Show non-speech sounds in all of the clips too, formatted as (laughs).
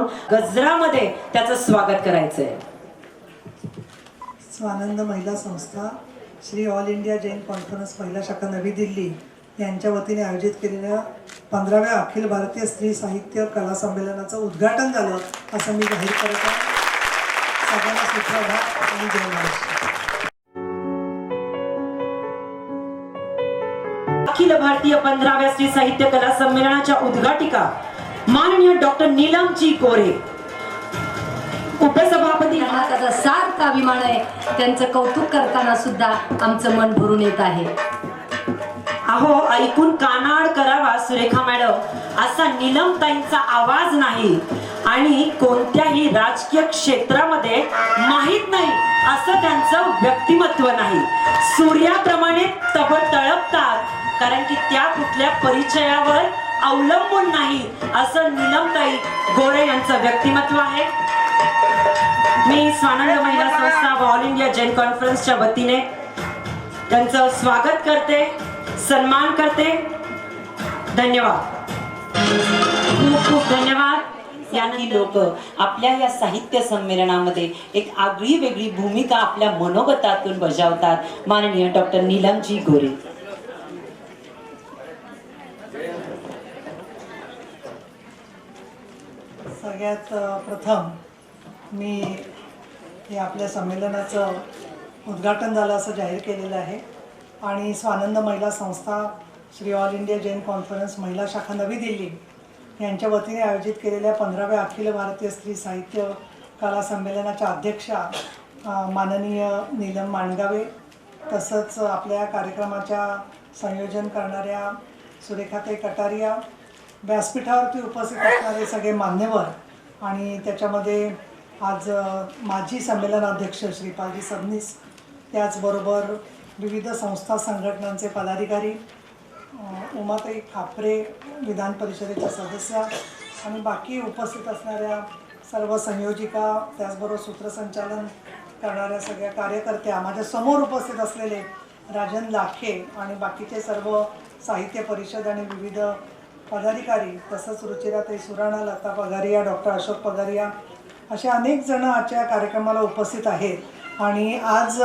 म्हणून गजरामध्ये त्याचं स्वागत करायचंय. स्वानंद महिला संस्था Shri all India Jain conference महिला शाखा नवी दिल्ली यांच्या वतीने आयोजित केलेल्या पंधराव्या अखिल भारतीय स्त्री साहित्य कला संमेलनाचं उद्घाटन झालं असं मी जाहीर करत आहे. सगळ्यांना सुप्रभात आणि जय महाराष्ट्र. अखिल भारतीय पंधराव्या श्री साहित्य कला संमेलनाच्या उद्घाटिका माननीय डॉक्टर नीलमजी गोरे उपसभापती त्यांना त्याचा सार्थ अभिमान आहे. त्यांचं कौतुक करताना सुद्धा आमचं मन भरून येत आहे. अहो ऐकून कानाड करावा सुरेखा मॅडम. असा नीलमताईंचा आवाज नाही. आणि कोणत्याही राजकीय क्षेत्रामध्ये माहीत नाही असं त्यांचं व्यक्तिमत्व नाही. सूर्याप्रमाणे तब तळपतात. कारण की त्या कुठल्या परिचयावर अवलंबून नाही असं नीलमताई गोरे यांचं व्यक्तिमत्व आहे. मी स्वानंद महिला संस्था व ऑल इंडिया जैन कॉन्फरन्सच्या वतीने त्यांचं स्वागत करते सन्मान करते. धन्यवाद. खूप खूप धन्यवाद. यांनी लोक आपल्या या साहित्य संमेलनामध्ये एक आगळी वेगळी भूमिका आपल्या मनोगतातून बजावतात. माननीय डॉक्टर नीलमजी गोरे. सगळ्यात प्रथम मी हे आपल्या संमेलनाचं उद्घाटन झालं असं जाहीर केलेलं आहे. आणि स्वानंद महिला संस्था Shri all India Jain conference महिला शाखा नवी दिल्ली यांच्या वतीने आयोजित केलेल्या पंधराव्या अखिल भारतीय स्त्री साहित्य कला संमेलनाच्या अध्यक्षा माननीय नीलम मांडगावे तसंच आपल्या कार्यक्रमाच्या संयोजन करणाऱ्या सुरेखाताई कटारिया व्यासपीठावरती उपस्थित असणारे सगळे मान्यवर आणि त्याच्यामध्ये आज माजी संमेलनाध्यक्ष श्रीपालजी सबनीस त्याचबरोबर विविध संस्था संघटनांचे पदाधिकारी उमाताई खापरे विधान परिषदेच्या सदस्या आणि बाकी उपस्थित असणाऱ्या सर्व संयोजिका त्याचबरोबर सूत्रसंचालन करणाऱ्या सगळ्या कार्यकर्त्या माझ्यासमोर उपस्थित असलेले राजन लाखे आणि बाकीचे सर्व साहित्य परिषद आणि विविध पदाधिकारी तसंच रुचिराताई सुराणा लता पगारिया डॉक्टर अशोक पगारिया असे अनेक जण आजच्या कार्यक्रमाला उपस्थित आहेत. आणि आज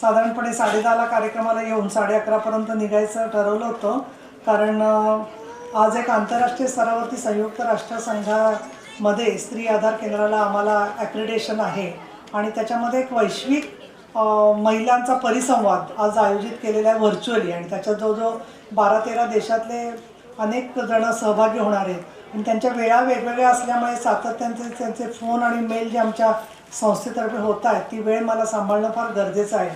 साधारणपणे साडेदहाला कार्यक्रमाला येऊन साडे अकरापर्यंत निघायचं ठरवलं होतं. कारण आज एक आंतरराष्ट्रीय स्तरावरती संयुक्त राष्ट्रसंघामध्ये स्त्री आधार केंद्राला आम्हाला ॲक्रिडेशन आहे. आणि त्याच्यामध्ये एक वैश्विक महिलांचा परिसंवाद आज आयोजित केलेला आहे व्हर्च्युअली आणि त्याच्यात जो जो बारा तेरा देशातले अनेक जण सहभागी होणार आहेत. आणि त्यांच्या वेळा वेगवेगळ्या असल्यामुळे सातत्याने त्यांचे फोन आणि मेल जे आमच्या संस्थेतर्फे होत आहेत ती वेळ मला सांभाळणं फार गरजेचं आहे.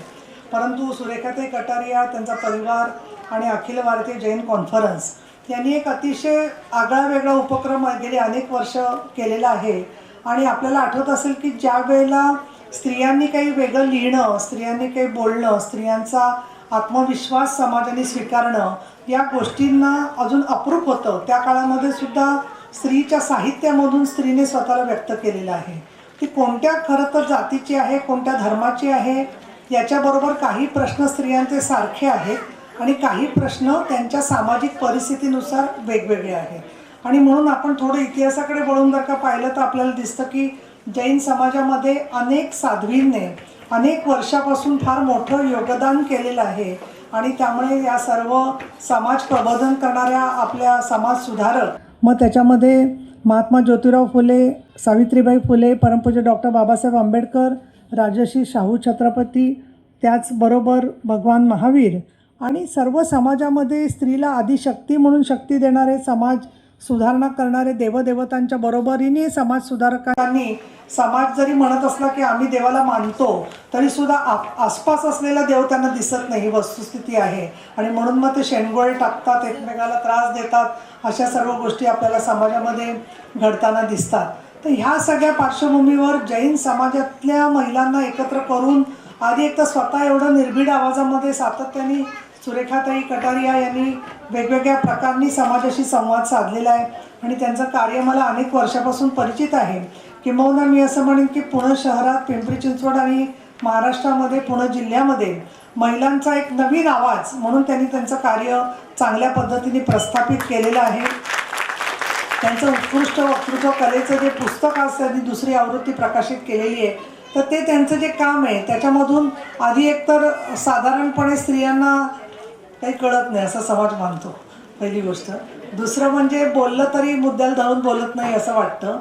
परंतु सुरेखाताई कटारिया त्यांचा परिवार आणि अखिल भारतीय जैन कॉन्फरन्स यांनी एक अतिशय आगळा वेगळा उपक्रम गेली अनेक वर्ष केलेला आहे. आणि आपल्याला आठवत असेल की ज्या वेळेला स्त्रियांनी काही वेगळं लिहिणं स्त्रियांनी काही बोलणं स्त्रियांचा आत्मविश्वास समाजाने स्वीकारणं या गोष्टींना अजून अप्रूप होतं. त्या काळामध्ये सुद्धा स्त्रीच्या साहित्यामधून स्त्रीने स्वतःला व्यक्त केलेलं आहे. ती कोणत्या खरं तर जातीची आहे कोणत्या धर्माची आहे याच्याबरोबर काही प्रश्न स्त्रियांचे सारखे आहेत आणि काही प्रश्न त्यांच्या सामाजिक परिस्थितीनुसार वेगवेगळे आहेत. आणि म्हणून आपण थोडं इतिहासाकडे वळून जर का पाहिलं तर आपल्याला दिसतं की जैन समाजामध्ये अनेक साध्वींनी अनेक वर्षापासून फार मोठं योगदान केलेलं आहे. आणि त्यामुळे या सर्व समाज प्रबोधन करणाऱ्या आपल्या समाज सुधारक मग त्याच्यामध्ये महात्मा ज्योतिराव फुले सावित्रीबाई फुले परमपूज्य डॉक्टर बाबासाहेब आंबेडकर राजर्षी शाहू छत्रपती त्याचबरोबर भगवान महावीर आणि सर्व समाजामध्ये स्त्रीला आदिशक्ती म्हणून शक्ती देणारे समाज सुधारणा करणारे देवदेवतांच्या बरोबरीने समाज सुधारकांनी समाज जरी म्हणत असला की आम्ही देवाला मानतो तरी सुद्धा आसपास असलेला देव त्यांना दिसत नाही ही वस्तुस्थिती आहे. आणि म्हणून मग ते शेणगोळे टाकतात एकमेकाला त्रास देतात अशा सर्व गोष्टी आपल्याला समाजामध्ये घडताना दिसतात. तर ह्या सगळ्या पार्श्वभूमीवर जैन समाजातल्या महिलांना एकत्र करून आधी एक तर स्वतः एवढं निर्भीड आवाजामध्ये सातत्याने सुरेखाताई कटारिया यांनी वेगवेगळ्या प्रकारांनी समाजाशी संवाद साधलेला आहे आणि त्यांचं कार्य मला अनेक वर्षापासून परिचित आहे. किंबहुना मी असं म्हणेन की पुणे शहरात पिंपरी चिंचवड आणि महाराष्ट्रामध्ये पुणे जिल्ह्यामध्ये महिलांचा एक नवीन आवाज म्हणून त्यांनी त्यांचं कार्य चांगल्या पद्धतीने प्रस्थापित केलेलं आहे. त्यांचं उत्कृष्ट वक्तृत्व कलेचं जे पुस्तक आज त्यांनी दुसरी आवृत्ती प्रकाशित केलेली आहे तर ते त्यांचं जे काम आहे त्याच्यामधून आधी एकतर साधारणपणे स्त्रियांना काही कळत नाही असा समाज मानतो पहिली गोष्ट. दुसरं म्हणजे बोललं तरी मुद्द्याला धरून बोलत नाही असं वाटतं.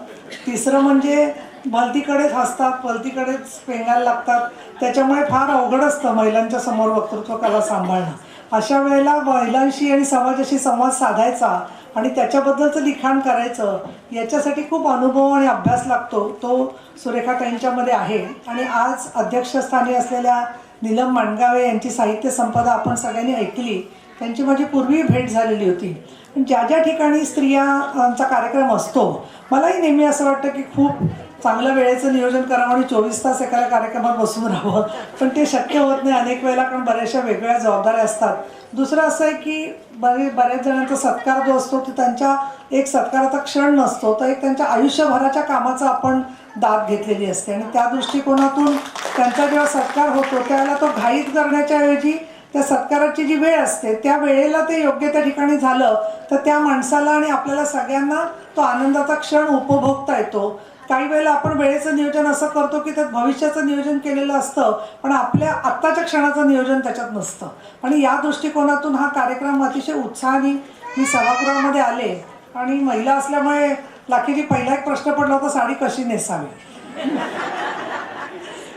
तिसरं म्हणजे भलतीकडेच हसतात भलतीकडेच पेंगायला लागतात. त्याच्यामुळे फार अवघड असतं महिलांच्या समोर वक्तृत्व कला सांभाळणं. अशा वेळेला महिलांशी आणि समाजाशी संवाद साधायचा आणि त्याच्याबद्दलचं लिखाण करायचं याच्यासाठी खूप अनुभव आणि अभ्यास लागतो. तो सुरेखा सुरेखाताईंच्यामध्ये आहे. आणि आज अध्यक्षस्थानी असलेल्या नीलम माणगावे यांची साहित्य संपदा आपण सगळ्यांनी ऐकली. त्यांची माझी पूर्वी भेट झालेली होती. पण ज्या ज्या ठिकाणी स्त्रियांचा कार्यक्रम असतो मलाही नेहमी असं वाटतं की खूप चांगलं वेळेचं नियोजन करावं आणि चोवीस तास एखाद्या कार्यक्रमात बसून राहावं. पण ते शक्य होत नाही अनेक वेळेला कारण बऱ्याचशा वेगवेगळ्या जबाबदाऱ्या असतात. दुसरं असं आहे की बरे बऱ्याच जणांचा सत्कार जो असतो तो त्यांच्या एक सत्काराचा क्षण नसतो. तर एक त्यांच्या आयुष्यभराच्या कामाचा आपण दाद घेतलेली असते. आणि त्या दृष्टिकोनातून त्यांचा जेव्हा सत्कार होतो त्यावेळेला तो घाईत करण्याच्या ऐवजी त्या सत्काराची जी वेळ असते त्या वेळेला ते योग्य त्या ठिकाणी झालं तर त्या माणसाला आणि आपल्याला सगळ्यांना तो आनंदाचा क्षण उपभोगता येतो. काही वेळेला आपण वेळेचं नियोजन असं करतो की त्यात भविष्याचं नियोजन केलेलं असतं पण आपल्या आत्ताच्या क्षणाचं नियोजन त्याच्यात नसतं. आणि या दृष्टिकोनातून हा कार्यक्रम अतिशय उत्साहाने मी सभागृहामध्ये आले आणि महिला असल्यामुळे लाखीजी पहिला एक प्रश्न पडला होता साडी कशी नेसावी?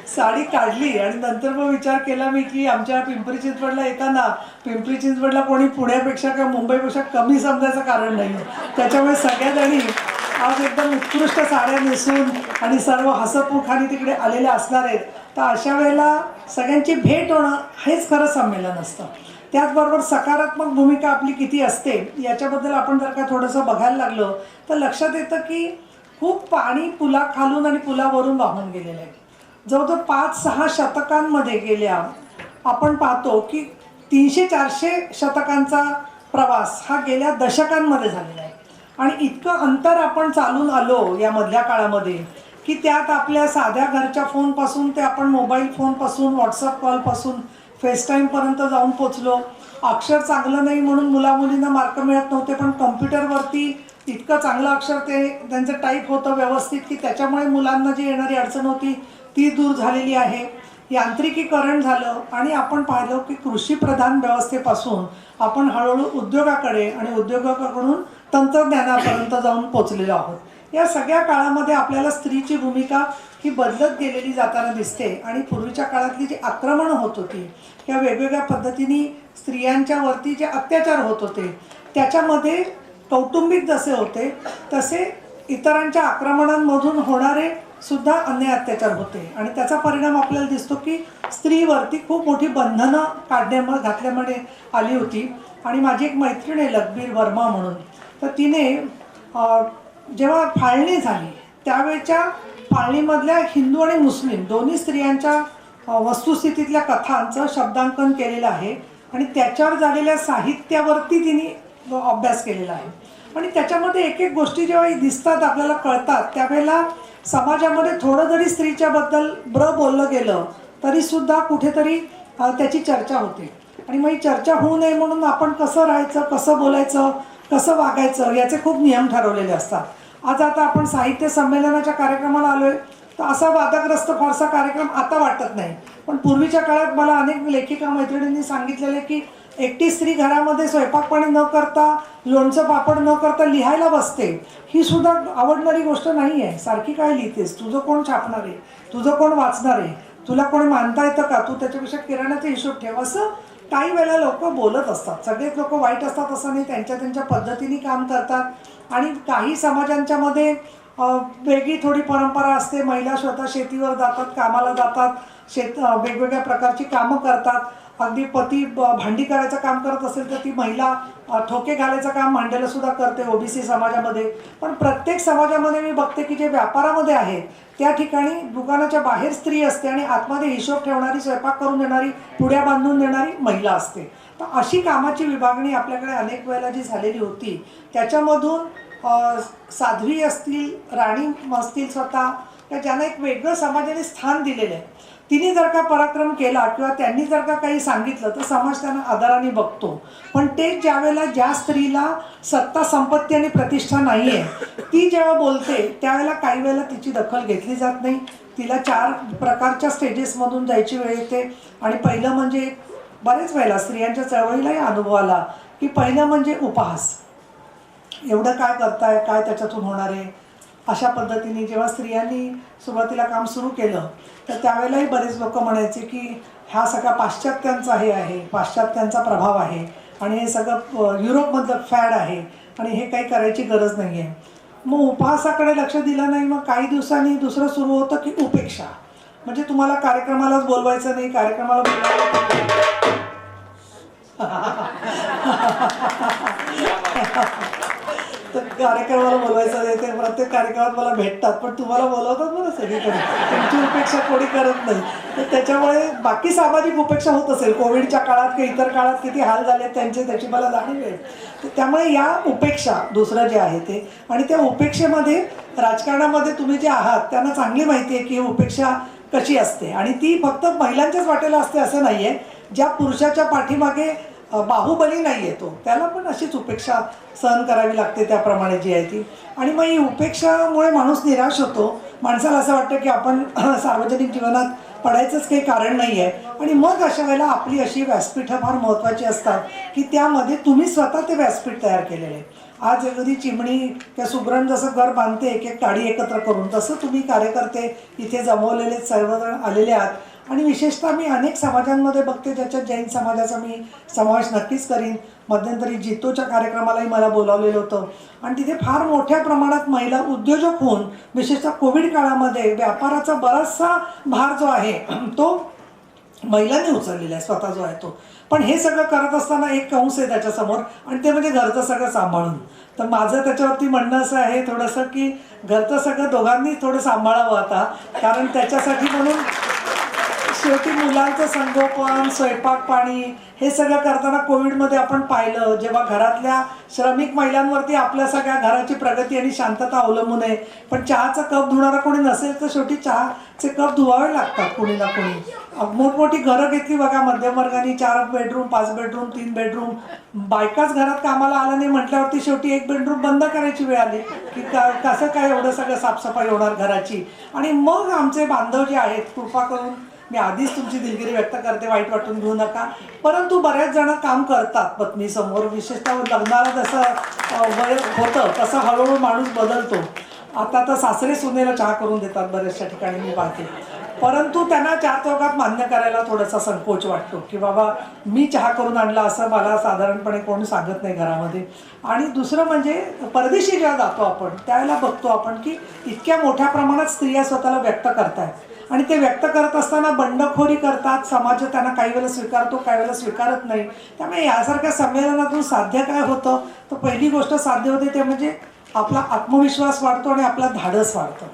साडी काढली आणि नंतर मग विचार केला मी की आमच्या पिंपरी चिंचवडला येताना पिंपरी चिंचवडला कोणी पुण्यापेक्षा किंवा मुंबईपेक्षा कमी समजायचं कारण नाही. त्याच्यामुळे सगळ्या जणी आज एकदम उत्कृष्ट साड्या नेसून आणि सर्व हसतमुखाने तिकडे आलेल्या असणार आहेत. तर अशा वेळेला सगळ्यांची भेट होणं हेच खरं संमेलन असतं. त्याचबरोबर सकारात्मक भूमिका आपली किती असते याच्याबद्दल आपण जर का थोडंसं बघायला लागलो तर लक्षात येतं की खूप पाणी पुलाखालून आणि पुलावरून वाहून गेलेलं आहे. जवळजवळ पाच सहा शतकांमध्ये गेल्या आपण पाहतो की तीनशे चारशे शतकांचा प्रवास हा गेल्या दशकांमध्ये झालेला आहे. आणि इतकं अंतर आपण चालून आलो या मधल्या काळामध्ये की त्यात आपल्या साध्या घरच्या फोनपासून ते आपण मोबाईल फोनपासून व्हॉट्सअप कॉलपासून फेसटाईमपर्यंत जाऊन पोचलो. अक्षर चांगलं नाही म्हणून मुलामुलींना मार्क मिळत नव्हते पण कम्प्युटरवरती इतकं चांगलं अक्षर ते त्यांचं टाईप होतं व्यवस्थित की त्याच्यामुळे मुलांना जी येणारी अडचण होती ती दूर झालेली आहे. यांत्रिकीकरण झालं आणि आपण पाहिलं की कृषीप्रधान व्यवस्थेपासून आपण हळूहळू उद्योगाकडे आणि उद्योगाकडून तंत्रज्ञानापर्यंत जाऊन पोचलेलो आहोत. या सगळ्या काळामध्ये आपल्याला स्त्रीची भूमिका ही बदलत गेलेली जाताना दिसते आणि पूर्वीच्या काळातली जी आक्रमण होत होती किंवा वेगवेगळ्या पद्धतीने स्त्रियांच्यावरती जे अत्याचार होत होते त्याच्यामध्ये कौटुंबिक जसे होते तसे इतरांच्या आक्रमणांमधून होणारे सुद्धा अन्याय अत्याचार होते. आणि त्याचा परिणाम आपल्याला दिसतो की स्त्रीवरती खूप मोठी बंधनं काढण्यामुळे घातल्यामुळे आली होती. आणि माझी एक मैत्रीण आहे लखबीर वर्मा म्हणून. तर तिने जेव्हा फाळणी झाली त्यावेळच्या फाळणीमधल्या हिंदू आणि मुस्लिम दोन्ही स्त्रियांच्या वस्तुस्थितीतल्या कथांचं शब्दांकन केलेलं आहे आणि त्याच्यावर झालेल्या साहित्यावरती तिने अभ्यास केलेला आहे. आणि त्याच्यामध्ये एक एक गोष्टी जेव्हा दिसतात आपल्याला कळतात त्यावेळेला समाजामध्ये थोडं जरी स्त्रीच्याबद्दल ब्र बोललं गेलं तरीसुद्धा कुठेतरी त्याची चर्चा होते. आणि मग ही चर्चा होऊ नये म्हणून आपण कसं राहायचं कसं बोलायचं कसं वागायचं. याचे खूप नियम ठरवलेले असतात. आज आता आपण साहित्य संमेलनाच्या कार्यक्रमाला आलोय. तर असा वादग्रस्त फारसा कार्यक्रम आता वाटत नाही. पण पूर्वीच्या काळात मला अनेक लेखिका मैत्रिणींनी सांगितलेले की एकटी स्त्री घरामध्ये स्वयंपाकपाणी न करता लोणचं पापड न करता लिहायला बसते. ही सुद्धा आवडणारी गोष्ट नाही आहे सारखी काय लिहितेस? तुझं कोण छापणार आहे? तुझं कोण वाचणार आहे? तुला कोण मानता येतं का? तू त्याच्यापेक्षा किराण्याचा हिशोब ठेव. असं काही वेळा लोक बोलत असतात. सगळेच लोक वाईट असतात असं नाही. त्यांच्या त्यांच्या पद्धतीने काम करतात. आणि काही समाजांच्या मध्ये वेगळी थोडी परंपरा असते. महिला स्वतः शेतीवर जातात कामाला जातात शेत वेगवेगळ्या प्रकारची कामं करतात. अगदी पती भांडी करायचं काम करत असेल तर ती महिला ठोके घालायचं काम भांड्याला सुद्धा करते ओबीसी समाजामध्ये. पण प्रत्येक समाजामध्ये मी बघते की जे व्यापारामध्ये आहे त्या ठिकाणी दुकानाच्या बाहेर स्त्री असते आणि आतमध्ये हिशोब ठेवणारी स्वयंपाक करून देणारी पुड्या बांधून देणारी महिला असते. तर अशी कामाची विभागणी आपल्याकडे अनेक वेळेला जी झालेली होती त्याच्यामधून साध्वी असतील राणी असतील स्वतः त्या ज्यांना एक वेगळं समाजाने स्थान दिलेलं आहे. तिने जर का पराक्रम केला किंवा त्यांनी जर का काही सांगितलं तर समाज त्यांना आदराने बघतो. पण ते ज्यावेळेला ज्या स्त्रीला सत्ता संपत्ती आणि प्रतिष्ठा नाही आहे ती जेव्हा बोलते त्यावेळेला काही वेळेला तिची दखल घेतली जात नाही. तिला चार प्रकारच्या स्टेजेसमधून जायची वेळ येते. आणि पहिलं म्हणजे बरेच वेळेला स्त्रियांच्या चळवळीलाही अनुभव आला की पहिलं म्हणजे उपहास. एवढं काय करताय? काय त्याच्यातून होणार आहे? अशा पद्धतीने जेव्हा स्त्रियांनी सुरुवातीला काम सुरू केलं तर त्यावेळेलाही बरेच लोक म्हणायचे की ह्या सगळा पाश्चात्यांचा हे आहे पाश्चात्यांचा प्रभाव आहे आणि हे सगळं युरोपमधलं फॅड आहे आणि हे काही करायची गरज नाही आहे मग उपहासाकडे लक्ष दिलं नाही मग काही दिवसांनी दुसरं सुरू होतं की उपेक्षा. म्हणजे तुम्हाला कार्यक्रमालाच बोलवायचं नाही कार्यक्रमाला बोलवायचं (laughs) कार्यक्रमाला बोलवायचं नाही ते प्रत्येक कार्यक्रमात मला भेटतात पण तुम्हाला बोलवतात बरं सगळीकडे. तुमची उपेक्षा कोणी करत नाही. तर त्याच्यामुळे बाकी सामाजिक उपेक्षा होत असेल. कोविडच्या काळात किंवा इतर काळात किती हाल झाले त्यांचे त्याची मला जाणीव आहे. तर त्यामुळे या उपेक्षा दुसरं जे आहे ते आणि त्या उपेक्षेमध्ये राजकारणामध्ये तुम्ही जे आहात त्यांना चांगली माहिती आहे की ही उपेक्षा कशी असते. आणि ती फक्त महिलांच्याच वाटेला असते असं नाही आहे ज्या पुरुषाच्या पाठीमागे बाहुबली नाही येतो त्याला पण अशीच उपेक्षा सहन करावी लागते त्याप्रमाणे जी आहे ती. आणि मग ही उपेक्षामुळे माणूस निराश होतो. माणसाला असं वाटतं की आपण सार्वजनिक जीवनात पडायचंच काही कारण नाही आहे आणि मग अशा वेळेला आपली अशी व्यासपीठं फार महत्त्वाची असतात की त्यामध्ये तुम्ही स्वतः ते व्यासपीठ तयार केलेले. आहे आज एखादी चिमणी किंवा सुगरण जसं घर बांधते एक एक काडी एकत्र करून तसं तुम्ही कार्यकर्ते इथे जमवलेले सर्वजण आलेले आहात. आणि विशेषतः मी अनेक समाजांमध्ये बघते ज्याच्यात जैन समाजाचा मी समावेश नक्कीच करीन. मध्यंतरी जितोच्या कार्यक्रमालाही मला बोलावलेलं होतं. आणि तिथे फार मोठ्या प्रमाणात महिला उद्योजक होऊन विशेषतः कोविड काळामध्ये व्यापाराचा बराचसा भार जो आहे तो महिलांनी उचललेला आहे स्वतः जो आहे तो. पण हे सगळं करत असताना एक कंस आहे त्याच्यासमोर आणि ते म्हणजे घरचं सगळं सांभाळून. तर माझं त्याच्यावरती म्हणणं असं आहे थोडंसं की घरचं सगळं दोघांनी थोडं सांभाळावं आता कारण त्याच्यासाठी म्हणून शेवटी मुलांचं संगोपन स्वयंपाक पाणी हे सगळं करताना कोविडमध्ये आपण पाहिलं जेव्हा घरातल्या श्रमिक महिलांवरती आपल्या सगळ्या घराची प्रगती आणि शांतता अवलंबून आहे. पण चहाचा कप धुणारा कोणी नसेल तर शेवटी चहाचे कप धुवावे लागतात कोणी ना कोणी. मोठमोठी घरं घेतली बघा मध्यमवर्गाने चार बेडरूम पाच बेडरूम तीन बेडरूम बायकाच घरात कामाला आला नाही म्हटल्यावरती शेवटी एक बेडरूम बंद करायची वेळ आली की का कसं काय एवढं सगळं साफसफाई होणार घराची? आणि मग आमचे बांधव जे आहेत कृपा करून मी आधीच तुमची दिलगिरी व्यक्त करते वाईट वाटून घेऊ नका. परंतु बऱ्याच जण काम करतात पत्नीसमोर विशेषतः लग्नाला जसं वय होतं तसं हळूहळू माणूस बदलतो. आता तर सासरे सुनेला चहा करून देतात बऱ्याचशा ठिकाणी मी पाहते. परंतु त्यांना चार चौकात मान्य करायला थोडासा संकोच वाटतो की बाबा मी चहा करून आणला असं मला साधारणपणे कोण सांगत नाही घरामध्ये. आणि दुसरं म्हणजे परदेशी जेव्हा जातो आपण त्यावेळेला बघतो आपण की इतक्या मोठ्या प्रमाणात स्त्रिया स्वतःला व्यक्त करतायत. आणि ते व्यक्त करत असताना बंडखोरी करतात. समाज त्यांना काही वेळेला स्वीकारतो काही वेळेला स्वीकारत नाही. त्यामुळे यासारख्या संमेलनातून साध्य काय होतं? तर पहिली गोष्ट साध्य होते ते म्हणजे आपला आत्मविश्वास वाढतो आणि आपला धाडस वाढतं.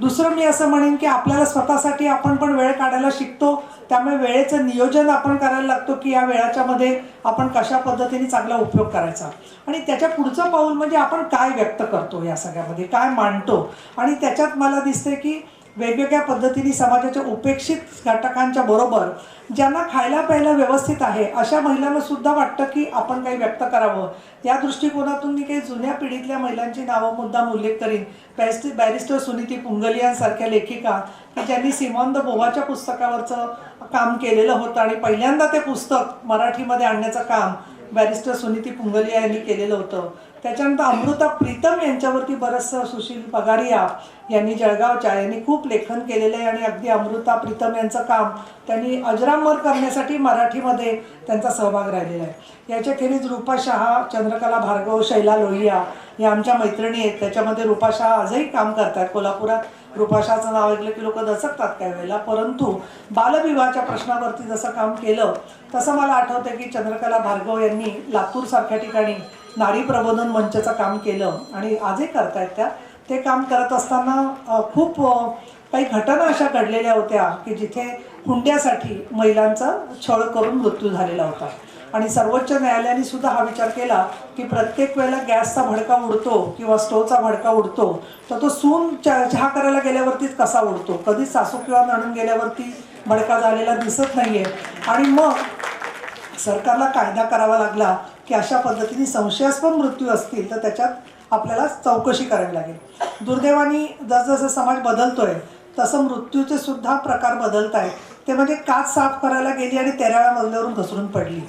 दुसरं मी असं म्हणेन की आपल्याला स्वतःसाठी आपण पण वेळ काढायला शिकतो. त्यामुळे वेळेचं नियोजन आपण करायला लागतो की या वेळाच्या मध्ये आपण कशा पद्धतीने चांगला उपयोग करायचा. आणि त्याच्या पुढचं पाऊल म्हणजे आपण काय व्यक्त करतो या सगळ्यामध्ये? काय मांडतो? आणि त्याच्यात मला दिसते की वेगवेगळ्या पद्धतीने समाजाच्या उपेक्षित घटकांच्या बरोबर ज्यांना खायला प्यायला व्यवस्थित आहे अशा महिलांना सुद्धा वाटतं की आपण काही व्यक्त करावं. या दृष्टिकोनातून मी काही जुन्या पिढीतल्या महिलांची नावं मुद्दाम उल्लेख करीन. बॅरिस्टर बॅरिस्टर सुनीती पुंगलियांसारख्या लेखिका की ज्यांनी सिमॉन द बोवाच्या पुस्तकावरचं काम केलेलं होतं आणि पहिल्यांदा ते पुस्तक मराठीमध्ये आणण्याचं काम बॅरिस्टर सुनीती पुंगलिया यांनी केलेलं होतं. त्याच्यानंतर अमृता प्रीतम यांच्यावरती बरंचसं सुशील पगारिया यांनी जळगावच्या यांनी खूप लेखन केलेलं आहे आणि अगदी अमृता प्रीतम यांचं काम त्यांनी अजरामर करण्यासाठी मराठीमध्ये त्यांचा सहभाग राहिलेला आहे. याच्याखेरीज रूपा शहा चंद्रकला भार्गव शैला लोहिया या आमच्या मैत्रिणी आहेत. त्याच्यामध्ये रुपाशा आजही काम करतात. कोल्हापुरात रुपाशाचं नाव ऐकलं की लोक दचकतात काही वेळेला. परंतु बालविवाहाच्या प्रश्नावरती जसं काम केलं तसं मला आठवतं की चंद्रकला भार्गव यांनी लातूरसारख्या ठिकाणी नारी प्रबोधन मंचचं काम केलं आणि आजही करतायत त्या. ते काम करत असताना खूप काही घटना अशा घडलेल्या होत्या की जिथे हुंड्यासाठी महिलांचा छळ करून मृत्यू झालेला होता. आणि सर्वोच्च न्यायालयाने सुद्धा हा विचार केला की प्रत्येक वेळेला गॅसचा भडका उडतो किंवा स्टोवचा भडका उडतो तर तो सून चहा करायला गेल्यावरतीच कसा उडतो? कधीच सासू किंवा नणून गेल्यावरती भडका झालेला दिसत नाहीये. आणि मग सरकारला कायदा करावा लागला की अशा पद्धतीने संशयास्पद मृत्यू असतील तर त्याच्यात आपल्याला चौकशी करावी लागेल. दुर्दैवानी जसजसं समाज बदलतोय तसं मृत्यूचे सुद्धा प्रकार बदलत आहेत ते म्हणजे काच साफ करायला गेली आणि तेराव्या मजल्यावरून घसरून पडली.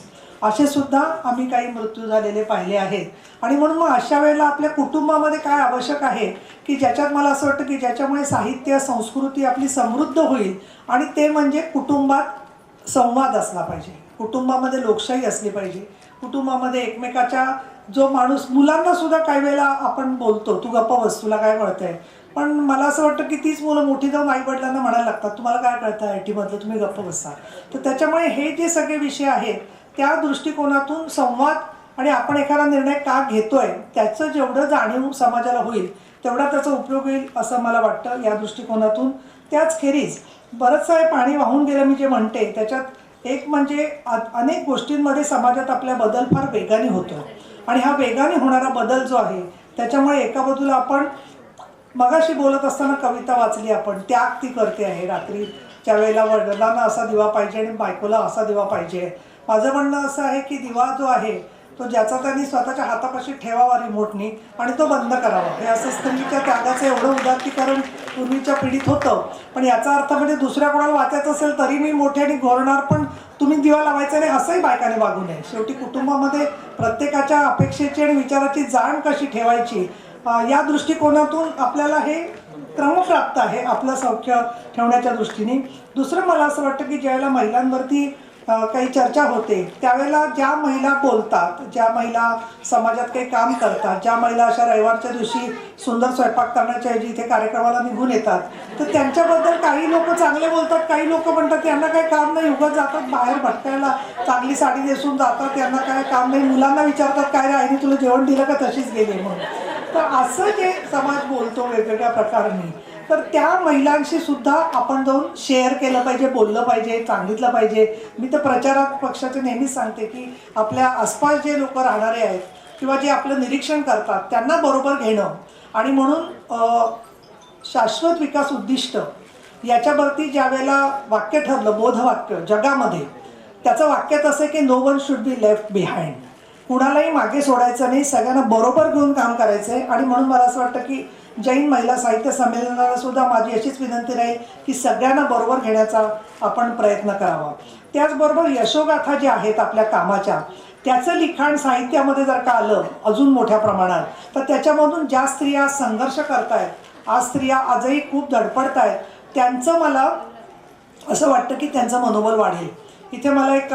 असे सुद्धा आम्ही काही मृत्यू झालेले पाहिले आहेत. आणि म्हणून मग अशा वेळेला आपल्या कुटुंबामध्ये काय आवश्यक आहे की ज्याच्यात मला असं वाटतं की ज्याच्यामुळे साहित्य संस्कृती आपली समृद्ध होईल आणि ते म्हणजे कुटुंबात संवाद असला पाहिजे. कुटुंबामध्ये लोकशाही असली पाहिजे. कुटुंबामध्ये एकमेकाच्या जो माणूस मुलांना सुद्धा काही वेळेला आपण बोलतो तू गप्प बस तुला काय कळतंय? पण मला असं वाटतं की तीच मुलं मोठी जाऊन आई वडिलांना म्हणायला लागतात तुम्हाला काय कळतं आय टीमधलं तुम्ही गप्प बसा. तर त्याच्यामुळे हे जे सगळे विषय आहेत त्या दृष्टिकोनातून संवाद आणि आपण एखादा निर्णय का घेतोय त्याचं जेवढं जाणीव समाजाला होईल तेवढा त्याचा उपयोग होईल असं मला वाटतं या दृष्टिकोनातून. त्याचखेरीज बरंचसं हे पाणी वाहून गेलं मी जे म्हणते त्याच्यात एक म्हणजे अनेक गोष्टींमध्ये समाजात आपल्या बदल फार वेगाने होतो. आणि हा वेगाने होणारा बदल जो आहे त्याच्यामुळे एका बाजूला आपण मगाशी बोलत असताना कविता वाचली आपण त्याग ती करते आहे रात्रीच्या वेळेला वडिलांना असा दिवा पाहिजे आणि बायकोला असा दिवा पाहिजे. माझं म्हणणं असं आहे की दिवा जो आहे तो ज्याचा त्यांनी स्वतःच्या हातापाशी ठेवावा रिमोटनी आणि तो बंद करावा. हे असं स्त्रीच्या त्यागाचं एवढं उदात्तीकरण पूर्वीच्या पिढीत होतं. पण याचा अर्थ म्हणजे दुसऱ्या कोणाला वाचायचं असेल तरी मी मोठ्याने घोरणार पण तुम्ही दिवा लावायचा नाही असंही बायकाने वागू नये. शेवटी कुटुंबामध्ये प्रत्येकाच्या अपेक्षेची आणि विचाराची जाण कशी ठेवायची या दृष्टिकोनातून आपल्याला हे क्रमप्राप्त आहे आपलं सौख्य ठेवण्याच्या दृष्टीने. दुसरं मला असं वाटतं की ज्यावेळेला महिलांवरती काही चर्चा होते. त्यावेळेला ज्या महिला बोलतात ज्या महिला समाजात काही काम करतात ज्या महिला अशा रविवारच्या दिवशी सुंदर स्वयंपाक करण्याच्या ऐवजी इथे कार्यक्रमाला निघून येतात तर त्यांच्याबद्दल काही लोक चांगले बोलतात काही लोक म्हणतात यांना काही काम नाही उगत जातात बाहेर भटकायला चांगली साडी नेसून जातात यांना काय काम नाही मुलांना विचारतात काय रे आईने तुला जेवण दिलं का तशीच गेली? म्हणून. तर असं जे समाज बोलतो वेगवेगळ्या प्रकारांनी तर त्या महिलांशी सुद्धा आपण जाऊन शेअर केलं पाहिजे बोललं पाहिजे सांगितलं पाहिजे. मी तर प्रचारात पक्षाचे नेहमीच सांगते की आपल्या आसपास जे लोक राहणारे आहेत किंवा जे आपलं निरीक्षण करतात त्यांना बरोबर घेणं. आणि म्हणून शाश्वत विकास उद्दिष्ट याच्यावरती ज्या वेळेला वाक्य ठरलं बोधवाक्य जगामध्ये त्याचं वाक्यात असं की no one should be left behind कुणालाही मागे सोडायचं नाही सगळ्यांना बरोबर घेऊन काम करायचं आहे आणि म्हणून मला असं वाटतं की जैन महिला साहित्य संमेलनाला सुद्धा माझी अशीच विनंती राहील की सगळ्यांना बरोबर घेण्याचा आपण प्रयत्न करावा. त्याचबरोबर यशोगाथा ज्या आहेत आपल्या कामाच्या त्याचं लिखाण साहित्यामध्ये जर का आलं अजून मोठ्या प्रमाणात तर त्याच्यामधून ज्या स्त्रिया संघर्ष करतायत आज स्त्रिया आजही खूप धडपडत आहेत त्यांचं मला असं वाटतं की त्यांचं मनोबल वाढेल. इथे मला एक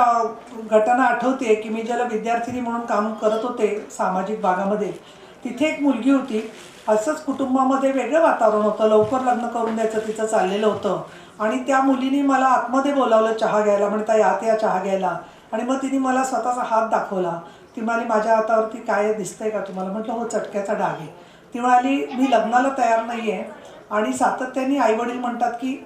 घटना आठवते की मी ज्याला विद्यार्थिनी म्हणून काम करत होते सामाजिक भागामध्ये तिथे एक मुलगी होती असंच कुटुंबामध्ये वेगळं वातावरण होतं. लवकर लग्न करून द्यायचं तिचं चाललेलं होतं. आणि त्या मुलीने मला आतमध्ये बोलावलं चहा घ्यायला म्हणता यात या चहा घ्यायला. आणि मग तिने मला स्वतःचा हात दाखवला. ती म्हणाली माझ्या हातावरती काय दिसतंय का तुम्हाला? म्हटलं हो चटक्याचा डाग आहे. ती म्हणाली मी लग्नाला तयार नाही आहे आणि सातत्याने आईवडील म्हणतात की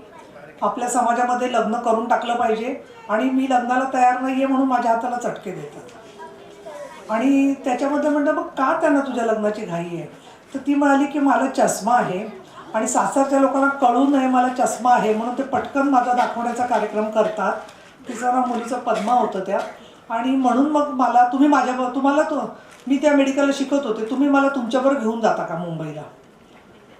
आपल्या समाजामध्ये लग्न करून टाकलं पाहिजे आणि मी लग्नाला तयार नाही आहे म्हणून माझ्या हाताला चटके देतात. आणि त्याच्यामध्ये म्हणलं मग का त्यांना तुझ्या लग्नाची घाई आहे? तर ती म्हणाली की मला चष्मा आहे आणि सासरच्या लोकांना कळू नये मला चष्मा आहे म्हणून ते पटकन माझा दाखवण्याचा कार्यक्रम करतात. तिचं ना मुलीचं पद्मा होतं त्या. आणि म्हणून मग मला तुम्ही माझ्या तुम्हाला तो मी त्या मेडिकलला शिकत होते. तुम्ही मला तुमच्याबरोबर घेऊन जाता का मुंबईला?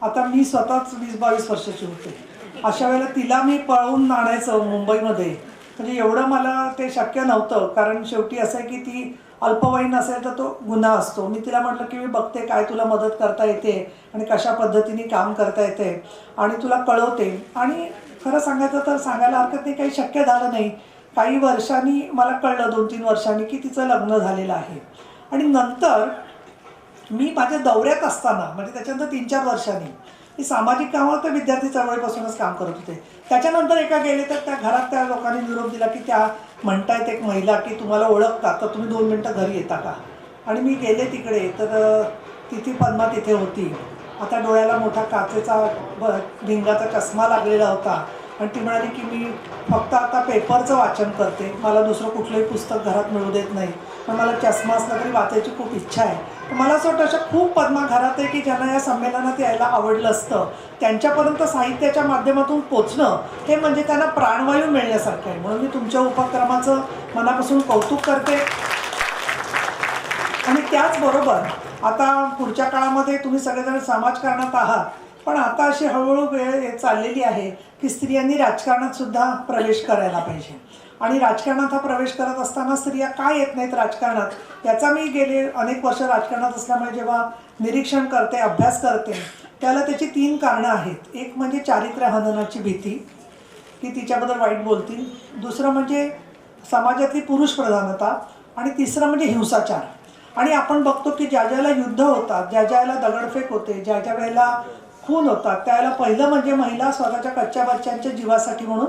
आता मी स्वतःच वीस बावीस वर्षाची होते. अशा वेळेला तिला मी पळवून आणायचं मुंबईमध्ये. म्हणजे एवढं मला ते शक्य नव्हतं. कारण शेवटी असं आहे की ती अल्पवयीन असेल तर तो गुन्हा असतो. मी तिला म्हटलं की मी बघते काय तुला मदत करता येते आणि कशा पद्धतीने काम करता येते आणि तुला कळवते. आणि खरं सांगायचं तर सांगायला हरकत नाही काही शक्य झालं नाही. काही वर्षांनी मला कळलं दोन तीन वर्षांनी की तिचं लग्न झालेलं आहे. आणि नंतर मी माझ्या दौऱ्यात असताना म्हणजे त्याच्यानंतर तीन चार वर्षांनी की सामाजिक कामावर तर विद्यार्थी चळवळीपासूनच काम करत होते. त्याच्यानंतर एका गेले तर त्या घरात त्या लोकांनी निरोप दिला की त्या म्हणतायत एक महिला की तुम्हाला ओळखतात तर तुम्ही दोन मिनटं घरी येता का? आणि मी गेले तिकडे तर तिथे पद्मा तिथे होती. आता डोळ्याला मोठा काचेचा ब भिंगाचा चष्मा लागलेला होता. आणि ती म्हणाली की मी फक्त आता पेपरचं वाचन करते. मला दुसरं कुठलंही पुस्तक घरात मिळू देत नाही. पण मला चष्मा असला तरी वाचायची खूप इच्छा आहे. मला असं वाटतं अशा खूप पद्मा घरात आहे की ज्यांना या संमेलनात यायला आवडलं असतं त्यांच्यापर्यंत साहित्याच्या माध्यमातून पोचणं हे म्हणजे त्यांना प्राणवायू मिळण्यासारखं आहे. म्हणून मी तुमच्या उपक्रमाचं मनापासून कौतुक करते. आणि त्याचबरोबर आता पुढच्या काळामध्ये तुम्ही सगळेजण समाजकारणात आहात पण आता अशी हळूहळू वेळ चाललेली आहे की स्त्रियांनी राजकारणात सुद्धा प्रवेश करायला पाहिजे. आणि राजकारणात हा प्रवेश करत असताना स्त्रिया का येत नाहीत राजकारणात? याचा मी गेले अनेक वर्ष राजकारणात असल्यामुळे जेव्हा निरीक्षण करते अभ्यास करते त्याला त्याची तीन कारणं आहेत. एक म्हणजे चारित्र्य हननाची भीती की तिच्याबद्दल वाईट बोलतील. दुसरं म्हणजे समाजातली पुरुष प्रधानता आणि तिसरं म्हणजे हिंसाचार. आणि आपण बघतो की ज्या ज्याला युद्ध होतात ज्या ज्याला दगडफेक होते ज्या ज्या वेळेला खून होतात त्यावेळेला पहिलं म्हणजे महिला स्वतःच्या कच्च्या बच्चांच्या जीवासाठी म्हणून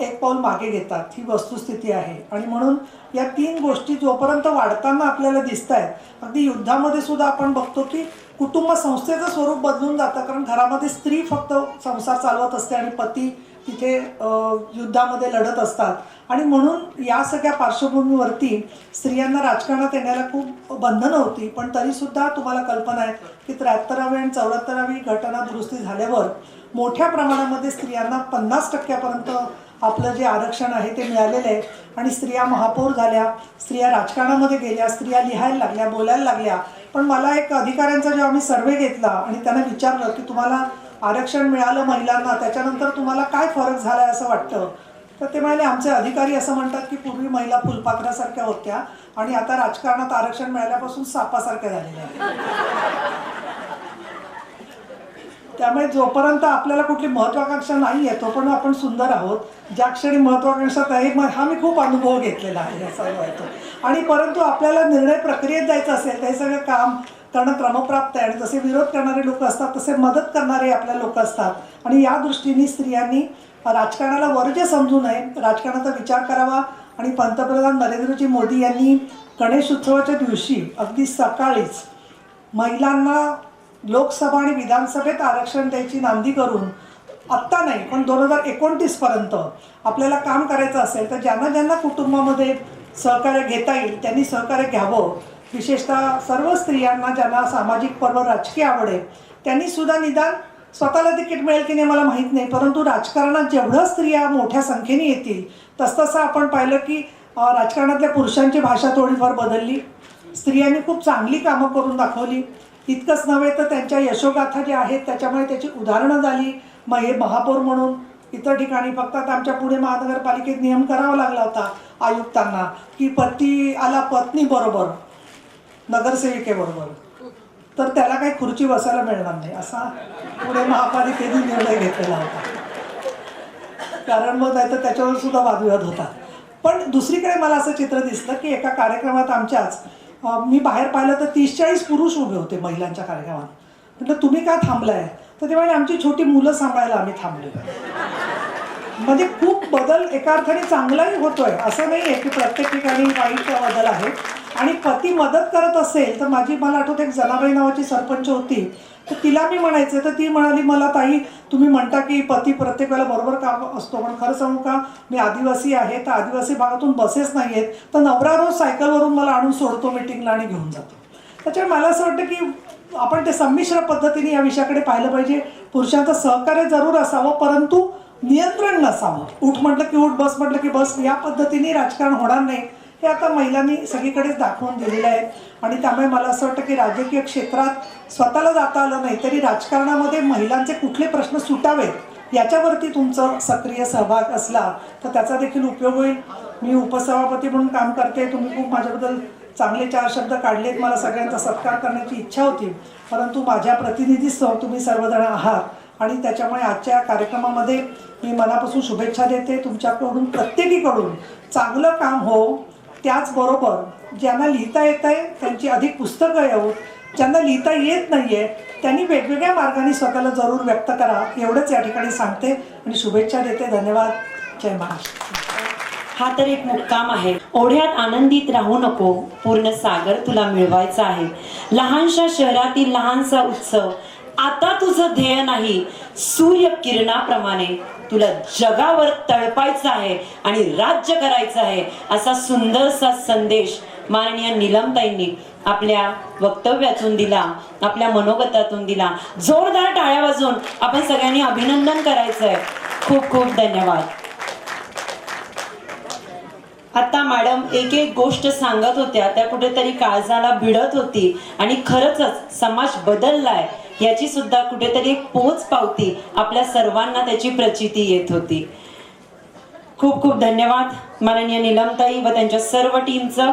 एक पाऊल मागे घेतात. ही वस्तुस्थिती आहे. आणि म्हणून या तीन गोष्टी जोपर्यंत वाढताना आपल्याला दिसत आहेत अगदी युद्धामध्ये सुद्धा आपण बघतो की कुटुंब संस्थेचं स्वरूप बदलून जातं. कारण घरामध्ये स्त्री फक्त संसार चालवत असते आणि पती तिथे युद्धामध्ये लढत असतात. आणि म्हणून या सगळ्या पार्श्वभूमीवरती स्त्रियांना राजकारणात येण्याला खूप बंधनं होती. पण तरीसुद्धा तुम्हाला कल्पना आहे की त्र्याहत्तरावी आणि चौऱ्याहत्तरावी घटना दुरुस्ती झाल्यावर मोठ्या प्रमाणामध्ये स्त्रियांना पन्नास टक्क्यापर्यंत आपलं जे आरक्षण आहे ते मिळालेलं आहे. आणि स्त्रिया महापौर झाल्या स्त्रिया राजकारणामध्ये गेल्या स्त्रिया लिहायला लागल्या बोलायला लागल्या. पण मला एक अधिकाऱ्यांचा जेव्हा आम्ही सर्वे घेतला आणि त्यांना विचारलं की तुम्हाला आरक्षण मिळालं महिलांना त्याच्यानंतर तुम्हाला काय फरक झाला आहे असं वाटतं? तर ते म्हणाले आमचे अधिकारी असं म्हणतात की पूर्वी महिला फुलपाखरासारख्या होत्या आणि आता राजकारणात आरक्षण मिळाल्यापासून सापासारख्या झालेल्या आहेत. त्यामुळे जोपर्यंत आपल्याला कुठली महत्वाकांक्षा नाही आहे तोपर्यंत आपण सुंदर आहोत. ज्या क्षणी महत्वाकांक्षा आहे मग हा मी खूप अनुभव घेतलेला आहे असा वाटतो आणि परंतु आपल्याला निर्णय प्रक्रियेत जायचं असेल ते सगळं काम करणं क्रमप्राप्त आहे. आणि जसे विरोध करणारे लोक असतात तसे मदत करणारे आपल्या लोक असतात. आणि या दृष्टीने स्त्रियांनी राजकारणाला वर्ज्य समजू नये राजकारणाचा विचार करावा. आणि पंतप्रधान नरेंद्रजी मोदी यांनी गणेश उत्सवाच्या दिवशी अगदी सकाळीच महिलांना लोकसभा आणि विधानसभेत आरक्षण द्यायची नांदी करून आत्ता नाही पण दोन हजार एकोणतीसपर्यंत आपल्याला काम करायचं असेल तर ज्यांना ज्यांना कुटुंबामध्ये सहकार्य घेता येईल त्यांनी सहकार्य घ्यावं. विशेषतः सर्व स्त्रियांना ज्यांना सामाजिक पर्व राजकीय आवड आहे त्यांनी सुद्धा निदान स्वतःला तिकीट मिळेल की नाही मला माहीत नाही परंतु राजकारणात जेवढं स्त्रिया मोठ्या संख्येने येतील तसतसं आपण पाहिलं की राजकारणातल्या पुरुषांची भाषा थोडीफार बदलली. स्त्रियांनी खूप चांगली कामं करून दाखवली. इतकंच नव्हे तर त्यांच्या यशोगाथा ज्या आहेत त्याच्यामुळे त्याची उदाहरणं झाली. मग हे महापौर म्हणून इतर ठिकाणी फक्त आता आमच्या पुणे महानगरपालिकेत नियम करावा लागला होता आयुक्तांना की पती आला पत्नी बरोबर नगरसेविकेबरोबर. तर त्याला काही खुर्ची बसायला मिळणार नाही असा पुणे महापालिकेने निर्णय घेतलेला होता. कारण मग नाही तर त्याच्यावर सुद्धा वादविवाद होता. पण दुसरीकडे मला असं चित्र दिसलं की एका कार्यक्रमात आमच्याच मी बाहेर पाहिलं तर तीस चाळीस पुरुष उभे होते महिलांच्या कार्यक्रमात. म्हटलं तुम्ही का थांबलाय? तर ते म्हणे आमची छोटी मुलं सांभाळायला आम्ही थांबलो. म्हणजे खूप बदल एका अर्थाने चांगलाही होतोय असं नाही आहे की प्रत्येक ठिकाणी वाईट बदल आहे आणि पती मदत करत असेल तर माझी मला आठवत एक जनाबाई नावाची सरपंच होती. तर तिला मी म्हणायचं तर ती म्हणाली मला ताई तुम्ही म्हणता की पती प्रत्येक वेळेला बरोबर काम असतो पण खरं सांगू का? मी आदिवासी आहे तर आदिवासी भागातून बसेस नाही आहेत तर नवरा रोज सायकलवरून मला आणून सोडतो मिटिंगला आणि घेऊन जातो. त्याच्यामुळे मला असं वाटतं की आपण ते संमिश्र पद्धतीने या विषयाकडे पाहिलं पाहिजे. पुरुषांचं सहकार्य जरूर असावं परंतु नियंत्रण नसावं. उठ म्हटलं की उठ बस म्हटलं की बस. या पद्धतीने राजकारण होणार नाही. हे आता महिलांनी सगळीकडेच दाखवून दिलेलं आहे. आणि त्यामुळे मला असं वाटतं की राजकीय क्षेत्रात स्वतःला जाता आलं नाही तरी राजकारणामध्ये महिलांचे कुठले प्रश्न सुटावेत याच्यावरती तुमचं सक्रिय सहभाग असला तर त्याचा देखील उपयोग होईल. मी उपसभापती म्हणून काम करते. तुम्ही खूप माझ्याबद्दल चांगले चार शब्द काढलेत. मला सगळ्यांचा सत्कार करण्याची इच्छा होती. परंतु माझ्या प्रतिनिधीसह तुम्ही सर्वजण आहात. आणि त्याच्यामुळे आजच्या कार्यक्रमामध्ये मी मनापासून शुभेच्छा देते. तुमच्याकडून प्रत्येकीकडून चांगलं काम हो. त्याचबरोबर ज्यांना लिहिता येत आहे त्यांची अधिक पुस्तकं येऊ ज्यांना लिहिता येत नाही आहे त्यांनी वेगवेगळ्या मार्गाने स्वतःला जरूर व्यक्त करा. एवढंच या ठिकाणी सांगते आणि शुभेच्छा देते. धन्यवाद. जय महाराष्ट्र. हा तर एक मुक्काम आहे. ओढ्यात आनंदित राहू नको. पूर्ण सागर तुला मिळवायचा आहे. लहानशा शहरातील लहानसा उत्सव आता तुझं ध्येय नाही. सूर्य किरणाप्रमाणे तुला जगावर तळपायचं आहे आणि राज्य करायचं आहे असा सुंदरसा संदेश माननीय निलमताईंनी आपल्या वक्तव्यातून दिला आपल्या मनोगतातून दिला. जोरदार टाळ्या वाजून आपण सगळ्यांनी अभिनंदन करायचंय. खूप खूप धन्यवाद. आता मॅडम एक एक गोष्ट सांगत होत्या त्या कुठेतरी काळजाला भिडत होती आणि खरंच समाज बदललाय. याची सुद्धा कुठेतरी एक पोच पावती आपल्या सर्वांना त्याची प्रचिती येत होती. खूप खूप धन्यवाद माननीय निलमताई व त्यांच्या सर्व टीमचं